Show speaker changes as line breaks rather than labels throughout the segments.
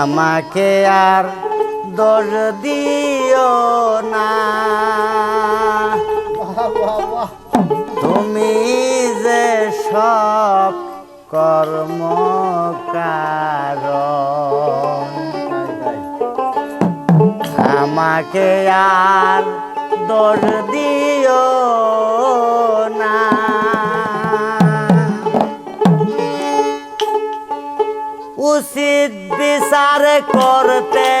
আমাকে আর দোষ দিও না। তুমি যে সব
কর্মকার
আমাকে আর দোষ দিও না। উচিত বিচার করতে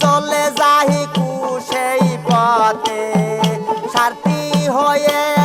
চলে যাই সেই পথে সারথি হয়েছ